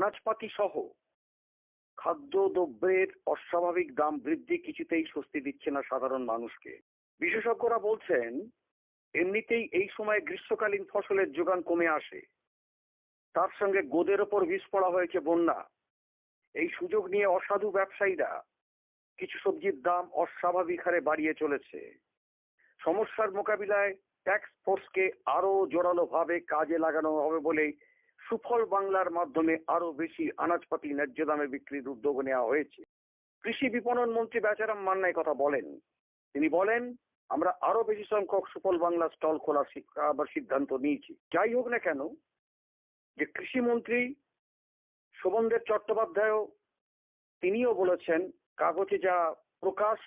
আনাজপাতি সহ খাদ্যদ্রব্যের অস্বাভাবিক দাম বৃদ্ধি কিছুতেই স্বস্তি দিচ্ছে না সাধারণ মানুষকে। বিশেষজ্ঞরা বলছেন, এমনিতেই এই সময় গ্রীষ্মকালীন ফসলের যোগান কমে আসে। তার সঙ্গে গোদের ওপর বিষ পড়া হয়েছে বন্যা। এই সুযোগ নিয়ে অসাধু ব্যবসায়ীরা কিছু সবজির দাম অস্বাভাবিক হারে বাড়িয়ে চলেছে। সমস্যার মোকাবিলায় ট্যাক্স ফোর্সকে আরও জোরালো ভাবে কাজে লাগানো হবে বলে সুফল বাংলার মাধ্যমে আরও বেশি আনাজপাতি ন্যায্য দামে বিক্রির উদ্যোগ নেওয়া হয়েছে। কৃষি বিপণন মন্ত্রী বেচারাম মান্নাই কথা বলেন। তিনি বলেন, আমরা আরও বেশি সংখ্যক সুফল বাংলা স্টল খোলার আবার সিদ্ধান্ত নিয়েছি। যাই হোক না কেন, যে কৃষিমন্ত্রী শোভনদেব চট্টোপাধ্যায়ও তিনিও বলেছেন, কাগজে যা প্রকাশ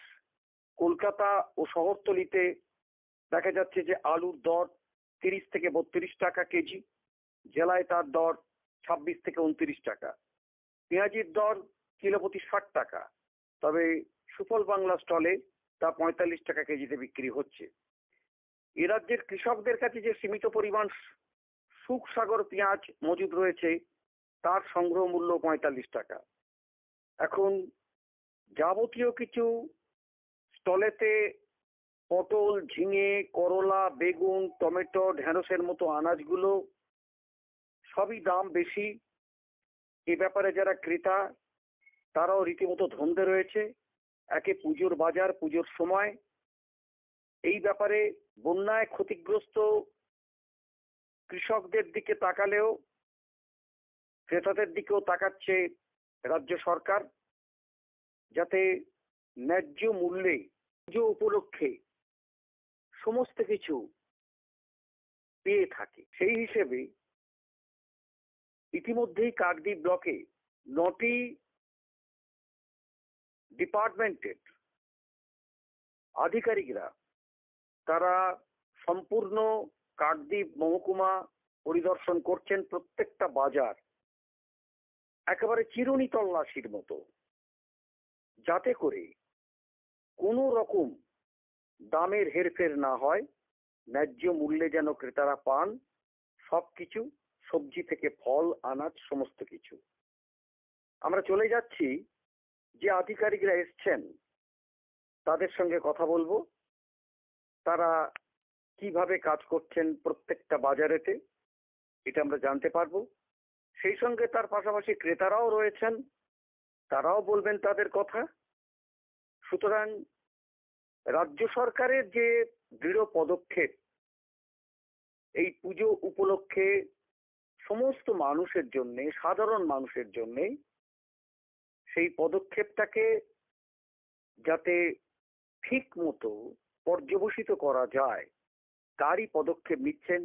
কলকাতা ও শহরতলিতে দেখা যাচ্ছে যে আলুর দর তিরিশ থেকে বত্রিশ টাকা কেজি। জেলায় তার দর ছাব্বিশ থেকে উনত্রিশ টাকা। পেঁয়াজির দর কিলো প্রতি ষাট টাকা। তবে সুফল বাংলা স্টলে তা পঁয়তাল্লিশ টাকা কেজিতে বিক্রি হচ্ছে। এ রাজ্যের কৃষকদের কাছে যে সীমিত পরিমাণ সুখসাগর পেঁয়াজ মজুদ রয়েছে, তার সংগ্রহ মূল্য পঁয়তাল্লিশ টাকা। এখন যাবতীয় কিছু স্টলেতে পটল, ঝিঙে, করলা, বেগুন, টমেটো, ঢেঁড়সের মতো আনাজগুলো সবই দাম বেশি। এ ব্যাপারে যারা ক্রেতা, তারাও রীতিমতো ধন্দে রয়েছে। একে পুজোর বাজার, পুজোর সময়। এই ব্যাপারে বন্যায় ক্ষতিগ্রস্ত কৃষকদের দিকে তাকালেও, ক্রেতাদের দিকেও তাকাচ্ছে রাজ্য সরকার। যাতে ন্যায্য মূল্যে, পুজো উপলক্ষে সমস্ত কিছু পেয়ে থাকে। সেই হিসেবে ইতিমধ্যেই কাকদ্বীপ ব্লকে নটি ডিপার্টমেন্টের আধিকারিকরা, তারা সম্পূর্ণ কাকদ্বীপ মহকুমা পরিদর্শন করছেন প্রত্যেকটা বাজার একেবারে চিরুনি তল্লাশির মতো। যাতে করে কোনো রকম দামের হেরফের না হয়, ন্যায্য মূল্যে যেন ক্রেতারা পান, সবকিছু সবজি থেকে ফল, আনাজ, সমস্ত কিছু। আমরা চলে যাচ্ছি, যে আধিকারিকরা এসছেন, তাদের সঙ্গে কথা বলব। তারা কীভাবে কাজ করছেন প্রত্যেকটা বাজারেতে, এটা আমরা জানতে পারব। সেই সঙ্গে তার পাশাপাশি ক্রেতারাও রয়েছেন, তারাও বলবেন তাদের কথা। সুতরাং রাজ্য সরকারের যে দৃঢ় পদক্ষেপ, এই পুজো উপলক্ষে সমস্ত মানুষের জন্য সাধারণ মানুষের জন্য সেই পদক্ষেপটাকে যাতে ঠিক মতো পর্যবসিত করা যায়, তারই পদক্ষেপ নিচ্ছেন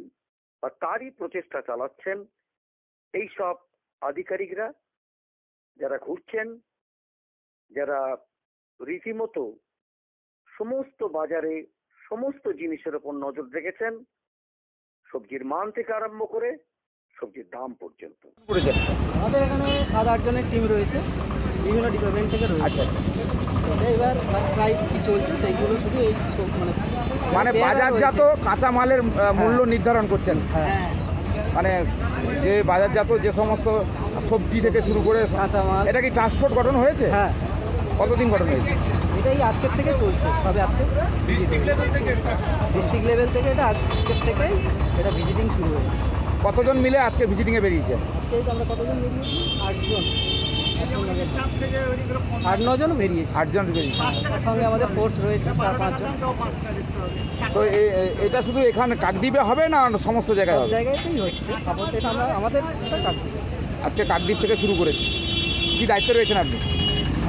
বা তারই প্রচেষ্টা চালাচ্ছেন এই সব আধিকারিকরা যারা ঘুরছেন, যারা রীতিমতো সমস্ত বাজারে সমস্ত জিনিসের উপর নজর রেখেছেন, সবজির মান থেকে আরম্ভ করে সবজির দাম পর্যন্ত। আমাদের এখানে সাত আট জনের টিম রয়েছে বিভিন্ন ডিপার্টমেন্ট থেকে রয়েছে। আচ্ছা আচ্ছা। এবার প্রাইস কি চলছে সেইগুলো শুধু এই মানে মানে বাজারজাত। কাঁচামালের মূল্য নির্ধারণ করছেন। হ্যাঁ। মানে যে বাজারজাত যে সমস্ত সবজি থেকে শুরু করে কাঁচামাল। এটা কি ট্রান্সপোর্ট গঠন হয়েছে? হ্যাঁ। কতদিন গঠন হয়েছে? এটাই আজকের থেকে চলছে সবে আজকে। ডিস্ট্রিক্ট লেভেল থেকে? এটা আজকের থেকেই এটা ভিজিটিং শুরু হয়েছে। কতজন মিলে আজকে ভিজিটিং এ বেরিয়েছে? আমরা কতজন বেরিয়েছি? আটজন। আট নজন বেরিয়েছি। আটজন বেরিয়েছে। সঙ্গে আমাদের ফোর্স রয়েছে চার পাঁচজন। তো এ- এ- এটা শুধু এখানে কাকদ্বীপে হবে না সমস্ত জায়গায় হবে? জায়গাতেই হচ্ছে। আপাতত এটা আমরা আমাদের আজকে কাকদ্বীপ থেকে শুরু করেছি কি দায়িত্বে রয়েছেন আপনি?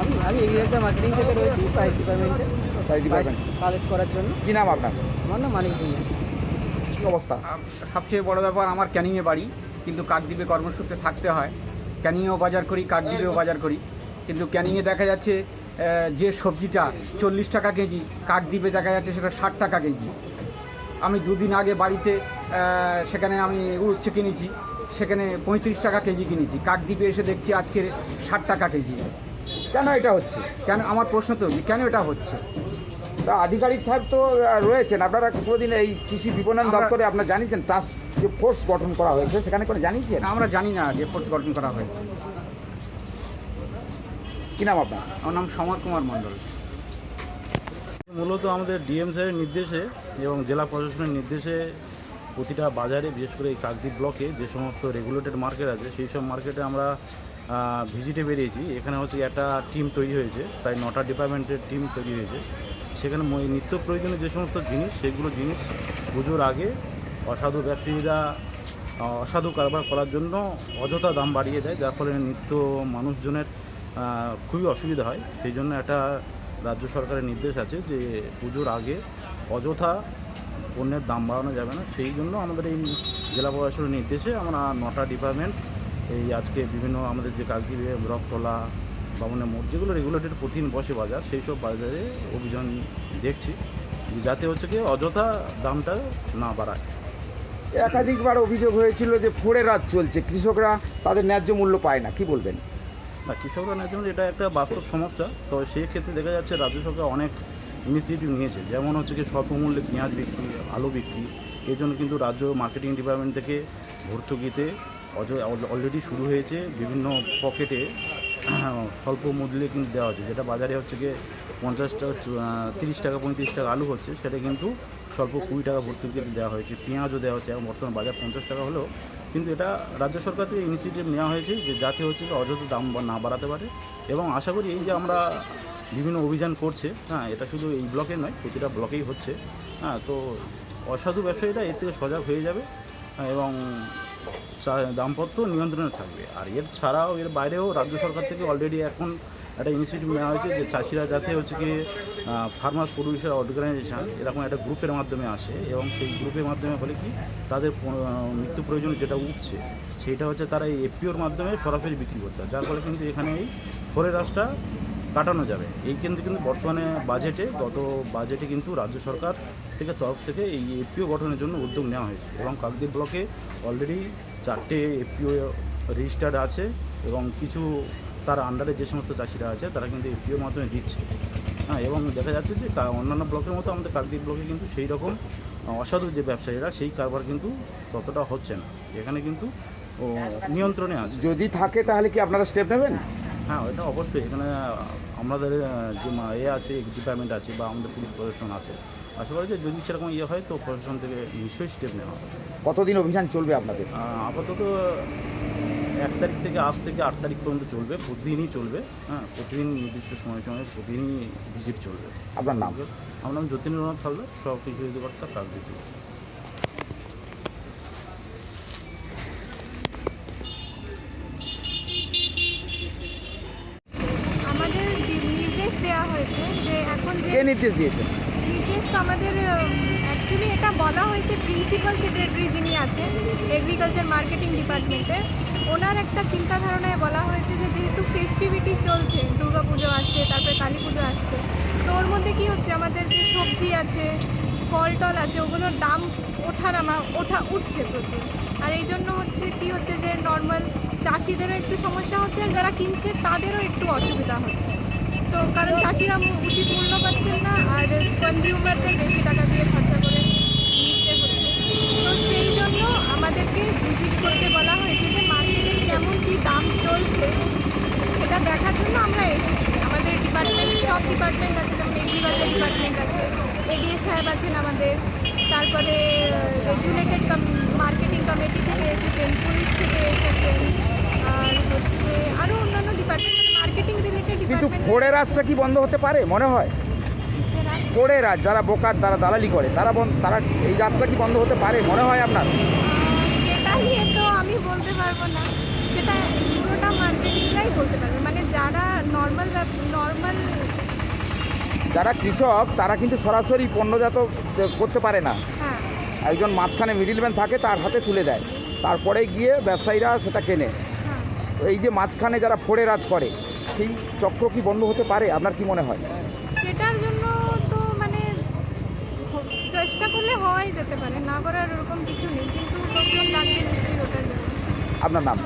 আমি আমি এগ্রিকালচার মার্কেটিং থেকে রয়েছি প্রাইস ডিপার্টমেন্টে Price department। কালেক্ট করার জন্য। কি নাম আপনার? আমার নাম মানিক ভুঁইয়া। কি অবস্থা? সবচেয়ে বড় ব্যাপার আমার ক্যানিংয়ে বাড়ি কিন্তু কাকদ্বীপে কর্মসূত্রে থাকতে হয়। ক্যানিংয়েও বাজার করি কাকদ্বীপেও বাজার করি। কিন্তু ক্যানিংয়ে দেখা যাচ্ছে যে সবজিটা চল্লিশ টাকা কেজি কাকদ্বীপে দেখা যাচ্ছে সেটা ষাট টাকা কেজি। আমি দুদিন আগে বাড়িতে সেখানে আমি উচ্ছে কিনেছি সেখানে পঁয়ত্রিশ টাকা কেজি কিনেছি। কাকদ্বীপে এসে দেখছি আজকে ষাট টাকা কেজি। কেন এটা হচ্ছে? কেন আমার প্রশ্ন তো কেন এটা হচ্ছে? তা আধিকারিক সাহেব তো রয়েছেন। আপনারা কোনোদিন এই কৃষি বিপণন দপ্তরে আপনারা জানিয়েছেন? টাস্ক যে ফোর্স গঠন করা হয়েছে সেখানে কোনো জানিয়েছেন? আমরা জানি না যে ফোর্স গঠন করা হয়েছে। কি নাম আপনার? আমার নাম সমর কুমার মণ্ডল। মূলত আমাদের ডিএম স্যারের নির্দেশে এবং জেলা প্রশাসনের নির্দেশে প্রতিটা বাজারে বিশেষ করে এই কাকদ্বীপ ব্লকে যে সমস্ত রেগুলেটেড মার্কেট আছে সেই সব মার্কেটে আমরা ভিজিটে বেরিয়েছি। এখানে হচ্ছে একটা টিম তৈরি হয়েছে, প্রায় নটা ডিপার্টমেন্টের টিম তৈরি হয়েছে। সেখানে নিত্য প্রয়োজনীয় যে সমস্ত জিনিস, সেগুলো জিনিস পুজোর আগে অসাধু ব্যবসায়ীরা অসাধু কারবার করার জন্য অযথা দাম বাড়িয়ে দেয়, যার ফলে নিত্য মানুষজনের খুবই অসুবিধা হয়। সেই জন্য একটা রাজ্য সরকারের নির্দেশ আছে যে পুজোর আগে অযথা পণ্যের দাম বাড়ানো যাবে না। সেই জন্য আমাদের এই জেলা প্রশাসনের নির্দেশে আমরা নটা ডিপার্টমেন্ট এই আজকে বিভিন্ন আমাদের যে কাজগিরি রকতলা বামনের মোড় যেগুলো রেগুলেটেড প্রতিদিন বসে বাজার সেই সব বাজারে অভিযান দেখছি যে যাতে হচ্ছে কি অযথা দামটা না বাড়ায়। একাধিকবার অভিযোগ হয়েছিল যে ফোড়ে রাত চলছে কৃষকরা তাদের ন্যায্য মূল্য পায় না কি বলবেন? না কৃষকরা ন্যায্য মূল্য এটা একটা বাস্তব সমস্যা। তো সেই ক্ষেত্রে দেখা যাচ্ছে রাজ্য সরকার অনেক ইনিশিয়েটিভ নিয়েছে যেমন হচ্ছে কি স্বল্প মূল্যে পেঁয়াজ বিক্রি আলু বিক্রি। এই জন্য কিন্তু রাজ্য মার্কেটিং ডিপার্টমেন্ট থেকে ভর্তুকিতে অলরেডি শুরু হয়েছে বিভিন্ন পকেটে স্বল্প মূল্যে কিন্তু দেওয়া হচ্ছে। যেটা বাজারে হচ্ছে গিয়ে পঞ্চাশ টাকা তিরিশ টাকা পঁয়ত্রিশ টাকা আলু হচ্ছে সেটা কিন্তু স্বল্প কুড়ি টাকা ভর্তুকিতে দেওয়া হয়েছে। পেঁয়াজও দেওয়া হচ্ছে এবং বর্তমান বাজার পঞ্চাশ টাকা হলেও। কিন্তু এটা রাজ্য সরকার থেকে ইনিশিয়েটিভ নেওয়া হয়েছে যে যাতে হচ্ছে অযথা দাম না বাড়াতে পারে। এবং আশা করি এই যে আমরা বিভিন্ন অভিযান করছে হ্যাঁ এটা শুধু এই ব্লকে নয় প্রতিটা ব্লকেই হচ্ছে। হ্যাঁ তো অসাধু ব্যবসায়ীরা এর থেকে সজাগ হয়ে যাবে। হ্যাঁ, এবং দামপত্র নিয়ন্ত্রণে থাকবে। আর এর ছাড়াও এর বাইরেও রাজ্য সরকার থেকে অলরেডি এখন একটা ইনিশিয়েটিভ নেওয়া হয়েছে যে চাষিরা যাতে হচ্ছে কি ফার্মার্স প্রডিউসার অর্গানাইজেশন এরকম একটা গ্রুপের মাধ্যমে আসে এবং সেই গ্রুপের মাধ্যমে হলে কি তাদের নিত্য প্রয়োজন যেটা উঠছে সেটা হচ্ছে তারা এই এপিওর মাধ্যমে সরাসরি বিক্রি করতে যার ফলে কিন্তু এখানে এই ফোরে রাসটা কাটানো যাবে। এই কিন্তু কিন্তু বর্তমানে বাজেটে গত বাজেটে কিন্তু রাজ্য সরকার থেকে তরফ থেকে এই এপিও গঠনের জন্য উদ্যোগ নেওয়া হয়েছে এবং কাকদ্বীপ ব্লকে অলরেডি চারটে এপিও রেজিস্টার্ড আছে এবং কিছু তার আন্ডারে যে সমস্ত চাষিরা আছে, তারা কিন্তু এপিওর মাধ্যমে দিচ্ছে। হ্যাঁ এবং দেখা যাচ্ছে যে অন্যান্য ব্লকের মতো আমাদের কাকদ্বীপ ব্লকে কিন্তু সেই রকম অসাধু যে ব্যবসায়ীরা, সেই কারবার কিন্তু ততটা হচ্ছে না। এখানে কিন্তু নিয়ন্ত্রণে আছে। যদি থাকে তাহলে কি আপনারা স্টেপ নেবেন? হ্যাঁ এটা অবশ্যই। এখানে আমাদের যে এ আছে ডিপার্টমেন্ট আছে বা আমাদের পুলিশ প্রশাসন আছে। আশা করি যে যদি সেরকম ইয়ে হয় তো প্রশাসন থেকে নিশ্চয়ই স্টেপ নেওয়া হবে। কতদিন অভিযান চলবে আপনাদের? আপাতত এক তারিখ থেকে আজ থেকে আট তারিখ পর্যন্ত চলবে প্রতিদিনই চলবে। হ্যাঁ প্রতিদিন নির্দিষ্ট সময় সময় প্রতিদিনই ভিজিট চলবে। আপনার নাম? আমার নাম যতীন্দ্রনাথ হালদার সব কৃষি অধিকর্তা কাকদ্বীপ আমাদের দি- নির্দেশ দেওয়া হয়েছে যে এখন যে কে নির্দেশ দিয়েছেন? তো আমাদের অ্যাকচুয়ালি এটা বলা হয়েছে প্রিন্সিপাল সেক্রেটারি যিনি আছেন এগ্রিকালচার মার্কেটিং ডিপার্টমেন্টে ওনার একটা চিন্তা ধারণায় বলা হয়েছে যে যেহেতু ফেস্টিভিটি চলছে দুর্গা পুজো আসছে, তারপরে কালী পুজো আসছে, তো ওর মধ্যে কি হচ্ছে, আমাদের যে সবজি আছে ফল টল আছে, ওগুলোর দাম ওঠানামা ওঠা, উঠছে প্রচুর। আর এই জন্য হচ্ছে কি হচ্ছে যে নর্মাল চাষিদেরও একটু সমস্যা হচ্ছে যারা কিনছে তাদেরও একটু অসুবিধা হচ্ছে। তো কারণ চাষিরা উচিত মূল্য পাচ্ছেন না, আর কনজিউমারদের বেশি টাকা দিয়ে খরচা করে নিতে হচ্ছে। তো সেই জন্য আমাদেরকে ভিজিট করতে বলা হয়েছে যে মার্কেটে কেমন কী দাম চলছে, সেটা দেখার জন্য আমরা এসেছি। আমাদের ডিপার্টমেন্ট সব ডিপার্টমেন্ট আছে, যেমন এগ্রিকালচার ডিপার্টমেন্ট আছে এডিএ সাহেব আছেন আমাদের, তারপরে রেগুলেটেড মার্কেটিং কমিটি থেকে এসেছেন, পুলিশ থেকে এসেছেন, আর হচ্ছে আরও অন্যান্য মার্কেটিং রিলেটেড কিন্তু ফোড়ে রাজটা কি বন্ধ হতে পারে মনে হয়? ফোড়ে রাজ? যারা বোকার যারা দালালি করে। তারা তারা এই রাজটা কি বন্ধ হতে পারে মনে হয় আপনার? সেটা নিয়ে তো আমি বলতে পারব না। সেটা পুরোটা মার্কেটিংরাই বলতে পারবে। মানে যারা নর্মাল নর্মাল যারা কৃষক তারা কিন্তু সরাসরি পণ্যজাত করতে পারে না। হ্যাঁ। একজন মাঝখানে মিডিলম্যান থাকে তার হাতে তুলে দেয়। তারপরে গিয়ে ব্যবসায়ীরা সেটা কেনে। এই যে মাঝখানে যারা ফোড়ে রাজ করে সেই চক্র কি বন্ধ হতে পারে? আপনার কি মনে হয়? সেটার জন্য তো মানে চেষ্টা করলে হয় যেতে পারে না করার ওরকম কিছু নেই কিন্তু লোকজন লাগবে নিশ্চয়ই ওটার জন্য। আপনার নাম?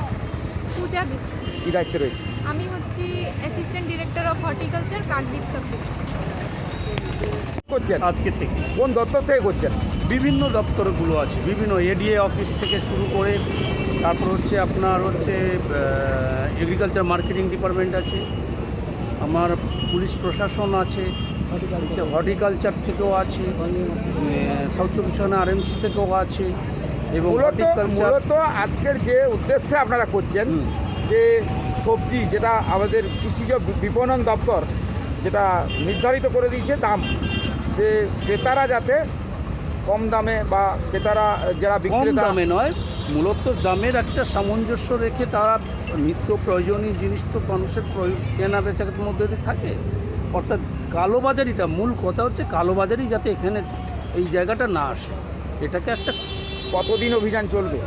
পূজা বিশ্বাস। কী দায়িত্বে রয়েছে? আমি হচ্ছি assistant director of horticulture Kakdwip subject করছেন? আজকে থেকে। কোন দপ্তর থেকে করছেন? বিভিন্ন দপ্তরগুলো আছে বিভিন্ন এডিএ অফিস থেকে শুরু করে তারপর হচ্ছে আপনার হচ্ছে এগ্রিকালচার মার্কেটিং ডিপার্টমেন্ট আছে আমার পুলিশ প্রশাসন আছে হর্টিকালচার থেকেও আছে সাউথ চব্বিশ পরগনা আরএমসি থেকেও আছে এবং মূলত আজকের যে উদ্দেশ্যে আপনারা করছেন যে সবজি যেটা আমাদের কৃষিজ বিপণন দপ্তর যেটা নির্ধারিত করে দিয়েছে দাম যে ক্রেতারা যাতে কম দামে বা ক্রেতারা যারা বিক্রেতা দামে নয় মূলত দামের একটা সামঞ্জস্য রেখে তারা নিত্য প্রয়োজনীয় জিনিস তো মানুষের প্রয়োজন কেনা বেচার মধ্যে দিয়ে থাকে। অর্থাৎ কালোবাজারিটা মূল কথা হচ্ছে কালোবাজারি যাতে এখানে এই জায়গাটা না আসে। এটাকে একটা কতদিন অভিযান চলবে?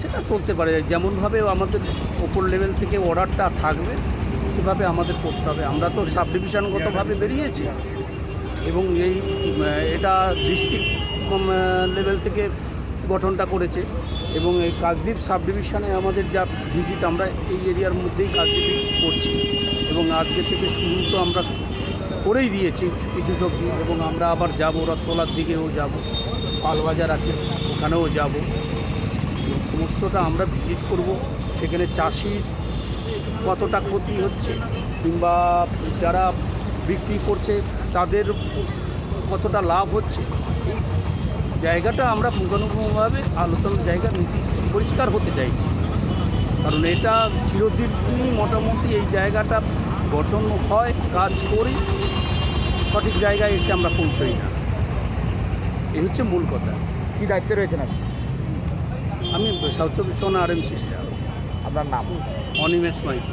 সেটা চলতে পারে। যেমনভাবে আমাদের ওপর লেভেল থেকে অর্ডারটা থাকবে সেভাবে আমাদের করতে হবে। আমরা তো সাব ডিভিশনগতভাবে বেরিয়েছি। এবং এই এটা ডিস্ট্রিক্ট লেভেল থেকে গঠনটা করেছে এবং এই কাকদ্বীপ সাব ডিভিশনে আমাদের যা ভিজিট আমরা এই এরিয়ার মধ্যেই কাকদ্বীপে করছি। এবং আজকে থেকে শুরু তো আমরা করেই দিয়েছি কিছু সবজি এবং আমরা আবার যাব, রথতলার দিকেও যাব, পালবাজার আছে, ওখানেও যাব। সমস্তটা আমরা ভিজিট করব। সেখানে চাষির কতটা ক্ষতি হচ্ছে কিংবা যারা বিক্রি করছে, তাদের কতটা লাভ হচ্ছে জায়গাটা আমরা পুঙ্খানুপুঙ্খভাবে আলোচনার জায়গা পরিষ্কার হতে চাইছি। কারণ এটা চিরদিনই মোটামুটি এই জায়গাটা গঠন হয় কাজ করি সঠিক জায়গায় এসে আমরা পৌঁছই না। এই হচ্ছে মূল কথা। কি দায়িত্বে রয়েছেন আপনি? আমি সাউথ চব্বিশ পরগনা আর এম আপনার নাম? অনিমেষ মাইতি।